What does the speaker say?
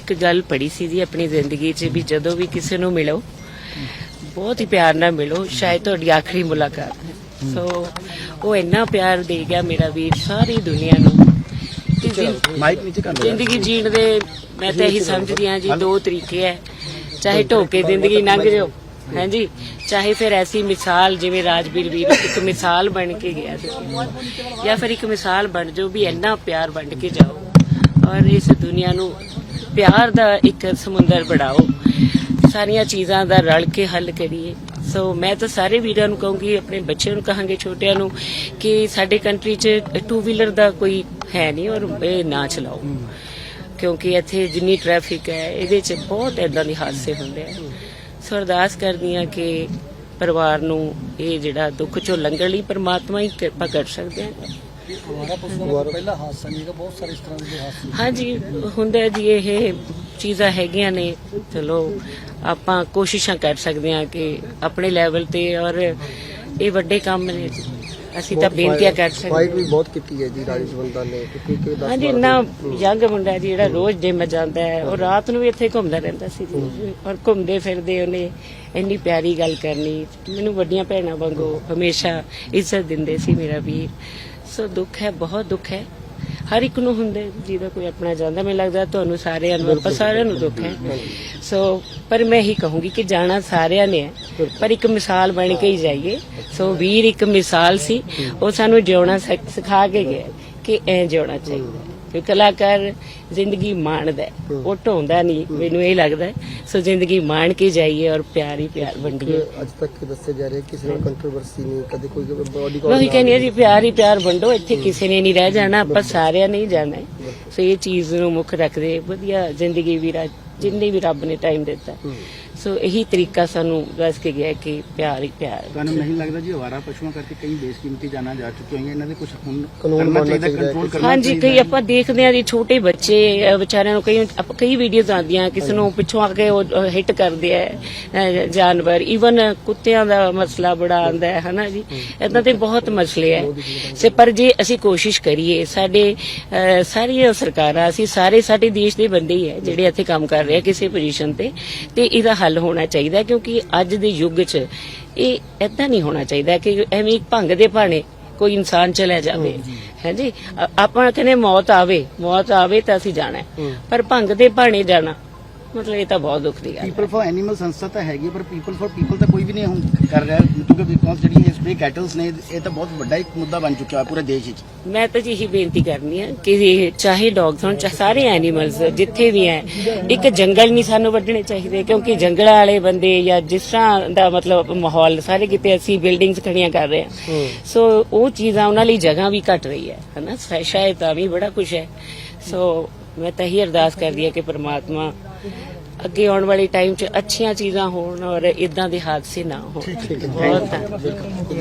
ਇੱਕ ਗੱਲ ਪੜ੍ਹੀ ਸੀ ਜੀ ਆਪਣੀ ਜ਼ਿੰਦਗੀ 'ਚ ਵੀ ਜਦੋਂ ਵੀ ਕਿਸੇ ਨੂੰ ਮਿਲੋ ਬਹੁਤ ਹੀ ਪਿਆਰ ਨਾਲ ਮਿਲੋ ਸ਼ਾਇਦ ਤੁਹਾਡੀ ਆਖਰੀ ਮੁਲਾਕਾਤ ਹੈ। ਸੋ ਉਹ ਇੰਨਾ ਪਿਆਰ ਦੇ ਗਿਆ ਮੇਰਾ ਵੀਰ ਸਾਰੀ ਦੁਨੀਆ ਨੂੰ। ਕਿ ਜ਼ਿੰ- ਮਾਈਕ ਨੀਚੇ ਕਰ ਲਓ। ਜ਼ਿੰਦਗੀ ਜੀਣ ਦੇ ਮੈਂ ਤਾਂ ਇਹੀ ਸਮਝਦੀ ਹਾਂ ਜੀ ਦੋ ਤਰੀਕੇ ਹੈ। ਚਾਹੇ ਢੋਕੇ ਜ਼ਿੰਦਗੀ ਲੰਘ ਜਾਓ ਹਾਂਜੀ। ਚਾਹੇ ਫਿਰ ਐਸੀ ਮਿਸਾਲ ਜਿਵੇਂ ਰਾਜਵੀਰ ਵੀਰ ਇੱਕ ਮਿਸਾਲ ਬਣ ਕੇ ਗਿਆ ਸੀ। ਜਾਂ ਫਿਰ ਇੱਕ ਮਿਸਾਲ ਬਣ ਜਾਓ ਵੀ ਇੰਨਾ ਪਿਆਰ ਵੰਡ ਕੇ ਜਾਓ। ਔਰ ਇਸ ਦੁਨੀਆ ਨੂੰ ਪਿਆਰ ਦਾ ਇੱਕ ਸਮੁੰਦਰ ਬਣਾਓ, ਸਾਰੀਆਂ ਚੀਜ਼ਾਂ ਦਾ ਰਲ ਕੇ ਹੱਲ ਕਰੀਏ। ਸੋ ਮੈਂ ਤਾਂ ਸਾਰੇ ਵੀਰਾਂ ਨੂੰ ਕਹੂੰਗੀ, ਆਪਣੇ ਬੱਚਿਆਂ ਨੂੰ ਕਹਾਂਗੇ, ਛੋਟਿਆਂ ਨੂੰ, ਕਿ ਸਾਡੇ ਕੰਟਰੀ 'ਚ ਟੂ ਵੀਲਰ ਦਾ ਕੋਈ ਹੈ ਨਹੀਂ ਔਰ ਇਹ ਨਾ ਚਲਾਓ। ਕਿਉਂਕਿ ਇੱਥੇ ਜਿੰਨੀ ਟ੍ਰੈਫਿਕ ਹੈ, ਇਹਦੇ 'ਚ ਬਹੁਤ ਇਦਾਂ ਦੇ ਹਾਦਸੇ ਹੁੰਦੇ ਆ। ਸੋ ਅਰਦਾਸ ਕਰਦੀ ਆ ਕਿ ਪਰਿਵਾਰ ਨੂੰ ਇਹ ਜਿਹੜਾ ਦੁੱਖ ਚੋਂ ਲੰਘਣ ਲਈ ਪਰਮਾਤਮਾ ਹੀ ਕਿਰਪਾ ਕਰ ਸਕਦੇ ਆ। ਪਸ਼ੂ ਪਹਿਲਾ ਹਾਦਸਾ ਨਹੀਂ ਹੈਗਾ ਬਹੁਤ ਸਾਰੇ ਇਸ ਤਰ੍ਹਾਂ ਦੇ ਹਾਦਸੇ ਹਾਂਜੀ ਹੁੰਦਾ ਜੀ ਇਹ ਚੀਜ਼ਾਂ ਹੈਗੀਆਂ ਨੇ। ਚਲੋ ਆਪਾਂ ਕੋਸ਼ਿਸ਼ਾਂ ਕਰ ਸਕਦੇ ਹਾਂ ਕਿ ਆਪਣੇ ਲੈਵਲ ਤੇ ਔਰ ਇਹ ਵੱਡੇ ਕੰਮ ਨੇ। ਅਸੀਂ ਤਾਂ ਬੇਨਤੀਆਂ ਕਰ ਸਕਦੇ ਫਾਈਟ ਵੀ ਬਹੁਤ ਕੀਤੀ ਹੈ ਜੀ ਰਾਜੇਸ਼ ਬੰਦਾ ਨੇ ਕਿਉਂਕਿ ਕਿ ਹਾਂਜੀ ਨਾ ਯੰਗ ਮੁੰਡਾ ਜੀ ਜਿਹੜਾ ਰੋਜ਼ ਜਿਮ ਜਾਂਦਾ ਹੈ ਉਹ ਰਾਤ ਨੂੰ ਵੀ ਇੱਥੇ ਘੁੰਮਦਾ ਰਹਿੰਦਾ ਸੀ ਜੀ। ਔਰ ਘੁੰਮਦੇ ਫਿਰਦੇ ਉਹਨੇ ਇੰਨੀ ਪਿਆਰੀ ਗੱਲ ਕਰਨੀ ਮੈਨੂੰ ਵੱਡੀਆਂ ਭੈਣਾਂ ਵਾਂਗੂ ਹਮੇਸ਼ਾ ਇੱਜ਼ਤ ਦਿੰਦੇ ਸੀ ਮੇਰਾ ਵੀਰ। ਸੋ ਦੁੱਖ ਹੈ ਬਹੁਤ ਦੁੱਖ ਹੈ। ਹਰ ਇੱਕ ਨੂੰ ਹੁੰਦੇ ਜਿਹਦਾ ਕੋਈ ਆਪਣਾ ਜਾਂਦਾ, ਮੈਨੂੰ ਲੱਗਦਾ ਤੁਹਾਨੂੰ ਸਾਰਿਆਂ ਨੂੰ, ਆਪਾਂ ਸਾਰਿਆਂ ਨੂੰ ਦੁੱਖ ਹੈ। ਸੋ ਪਰ ਮੈਂ ਹੀ ਕਹੂੰਗੀ ਕਿ ਜਾਣਾ ਸਾਰਿਆਂ ਨੇ ਹੈ, ਪਰ ਇੱਕ ਮਿਸਾਲ ਬਣ ਕੇ ਹੀ ਜਾਈਏ। ਸੋ ਵੀਰ ਇੱਕ ਮਿਸਾਲ ਸੀ, ਉਹ ਸਾਨੂੰ ਜਿਉਣਾ ਸਿਖ- ਸਿਖਾ ਕੇ ਗਿਆ ਕਿ ਐ ਜਿਉਣਾ ਚਾਹੀਦਾ ਕਿ ਕਲਾਕਾਰ ਜ਼ਿੰਦਗੀ ਮਾਣਦਾ ਹੈ, ਉਹ ਢੋਂਦਾ ਨਹੀਂ ਮੈਨੂੰ ਇਹ ਲੱਗਦਾ ਹੈ। ਸੋ ਜ਼ਿੰਦਗੀ ਮਾਣ ਕੇ ਜਾਈਏ ਔਰ ਪਿਆਰ ਹੀ ਪਿਆਰ ਵੰਡੀਏ। ਅੱਜ ਤੱਕ ਦੱਸਿਆ ਜਾ ਰਿਹਾ ਕਿਸੇ ਨਾਲ ਕੰਟਰੋਵਰਸੀ ਨਹੀਂ ਕਦੇ ਕੋਈ ਬੋਡੀ ਮੈਂ ਉਹੀ ਕਹਿੰਦੀ ਹਾਂ ਜੀ ਪਿਆਰ ਹੀ ਪਿਆਰ ਵੰਡੋ ਇੱਥੇ ਕਿਸੇ ਨੇ ਨਹੀਂ ਰਹਿ ਜਾਣਾ ਆਪਾਂ ਸਾਰਿਆਂ ਨੇ ਹੀ ਜਾਣਾ ਹੈ। ਸੋ ਇਹ ਚੀਜ਼ ਨੂੰ ਮੁੱਖ ਰੱਖਦੇ ਵਧੀਆ ਜ਼ਿੰਦਗੀ ਵੀ ਰਾ- ਜਿੰਨੀ ਵੀ ਰੱਬ ਨੇ ਟਾਈਮ ਦਿੱਤਾ। ਸੋ ਇਹੀ ਤਰੀਕਾ ਸਾਨੂੰ ਦੱਸ ਕੇ ਗਿਆ ਕਿ ਪਿਆਰ ਹੀ ਪਿਆਰ ਹੈ। ਤੁਹਾਨੂੰ ਨਹੀਂ ਲੱਗਦਾ ਜੀ ਅਵਾਰਾ ਪਸ਼ੂਆਂ ਕਰਕੇ ਕਈ ਬੇਸਕੀਮਤੀ ਜਾਨਾਂ ਜਾ ਚੁੱਕੀਆਂ ਹੋਈਆਂ ਇਹਨਾਂ ਦੇ ਕੁਝ ਹੁਣ ਕਾਨੂੰਨ ਕਰਨਾ ਬਣਨਾ ਚਾਹੀਦਾ। ਕੰਟਰੋਲ ਕਰਨਾ ਹਾਂਜੀ ਕਈ ਆਪਾਂ ਦੇਖਦੇ ਹਾਂ ਜੀ ਛੋਟੇ ਬੱਚੇ ਅਹ ਵਿਚਾਰਿਆਂ ਨੂੰ ਕਈ ਆਪਾਂ ਕਈ ਵੀਡੀਓਜ਼ ਆਉਂਦੀਆਂ ਕਿਸੇ ਨੂੰ ਪਿੱਛੋਂ ਆ ਕੇ ਉਹ ਹਿੱਟ ਕਰਦੇ ਆ ਅਹ ਜਾਨਵਰ। ਈਵਨ ਕੁੱਤਿਆਂ ਦਾ ਮਸਲਾ ਬੜਾ ਆਉਂਦਾ ਹੈ ਹਨਾ ਜੀ? ਇਦਾਂ ਦੇ ਬਹੁਤ ਮਸਲੇ ਹੈ। ਸੇ ਪਰ ਜੇ ਅਸੀਂ ਕੋਸ਼ਿਸ਼ ਕਰੀਏ ਸਾਡੇ ਅਹ, ਸਾਰੀਆਂ ਸਰਕਾਰਾਂ ਅਸੀਂ ਸਾਰੇ ਸਾਡੇ ਦੇਸ਼ ਦੇ ਬੰਦੇ ਹੀ ਹੈ ਜਿਹੜੇ ਇੱਥੇ ਕੰਮ ਕਰ ਰਹੇ ਆ ਕਿਸੇ ਪੋਜੀਸ਼ਨ ਤੇ ਤੇ ਇਹਦਾ ਹੱਲ ਹੋਣਾ ਚਾਹੀਦਾ ਹੈ ਕਿਉਂਕਿ ਅੱਜ ਦੇ ਯੁੱਗ 'ਚ ਇਹ ਇਦਾਂ ਨਹੀਂ ਹੋਣਾ ਚਾਹੀਦਾ ਕਿ ਐਵੇਂ ਇੱਕ ਭੰਗ ਦੇ ਭਾਣੇ ਕੋਈ ਇਨਸਾਨ ਚਲਾ ਜਾਵੇ। ਹਾਂਜੀ ਅ- ਆਪਾਂ ਕਹਿੰਦੇ ਮੌਤ ਆਵੇ ਮੌਤ ਆਵੇ ਤਾਂ ਅਸੀਂ ਜਾਣਾ ਹੈ। ਪਰ ਭੰਗ ਦੇ ਭਾਣੇ ਜਾਣਾ ਮਤਲਬ ਇਹ ਤਾਂ ਬਹੁਤ ਦੁੱਖ ਦੀ ਗੱਲ ਹੈ। ਪੀਪਲ ਫॉर ਐਨੀਮਲ ਸੰਸਥਾ ਤਾਂ ਹੈਗੀ ਪਰ ਪੀਪਲ ਫॉर ਪੀਪਲ ਤਾਂ ਕੋਈ ਵੀ ਨਹੀਂ ਹੁਣ ਕਰ ਰਿਹਾ ਕਿਉਂਕਿ ਬਿਕੋਜ਼ ਜਿਹੜੀਆਂ ਸਪਰੇ ਕੈਟਲਸ ਨੇ ਇਹ ਤਾਂ ਬਹੁਤ ਵੱਡਾ ਇੱਕ ਮੁੱਦਾ ਬਣ ਚੁੱਕਿਆ ਹੈ ਪੂਰੇ ਦੇਸ਼ ਵਿੱਚ। ਮੈਂ ਤਾਂ ਜੀ ਇਹੀ ਬੇਨਤੀ ਕਰਨੀ ਹੈ ਕਿ ਇਹ ਚਾਹੇ ਡੌਗਸ ਹੋਣ ਚਾਹੇ ਸਾਰੇ ਐਨੀਮਲਸ ਜਿੱਥੇ ਵੀ ਹੈ ਇੱਕ ਜੰਗਲ ਨਹੀਂ ਸਾਨੂੰ ਵੱਢਣੇ ਚਾਹੀਦੇ ਕਿਉਂਕਿ ਜੰਗਲਾਂ ਵਾਲੇ ਬੰਦੇ ਜਾਂ ਜਿਸ ਤਰ੍ਹਾਂ ਦਾ ਮਤਲਬ ਮਾਹੌਲ ਸਾਰੇ ਕਿਤੇ ਅਸੀਂ ਬਿਲਡਿੰਗਸ ਖੜੀਆਂ ਕਰ ਰਹੇ ਹਾਂ। ਸੋ ਉਹ ਚੀਜ਼ਾਂ ਉਹਨਾਂ ਲਈ ਜਗ੍ਹਾ ਵੀ ਘਟ ਰਹੀ ਹੈ ਹਨਾ? ਸ਼ਾਇਦ ਤਾਂ ਵੀ ਬੜਾ ਕੁਝ ਹੈ। ਸੋ ਮੈਂ ਤਾਂ ਹੀ ਅਰਦਾਸ ਕਰਦੀ ਹਾਂ ਕਿ ਪ੍ਰਮਾਤਮਾ ਅੱਗੇ ਆਉਣ ਵਾਲੇ ਟਾਈਮ 'ਚ ਅੱਛੀਆਂ ਚੀਜ਼ਾਂ ਹੋਣ ਔਰ ਇਦਾਂ ਦੇ ਹਾਦਸੇ ਨਾ ਹੋਣ। ਬਹੁਤ ਧੰਨਵਾਦ।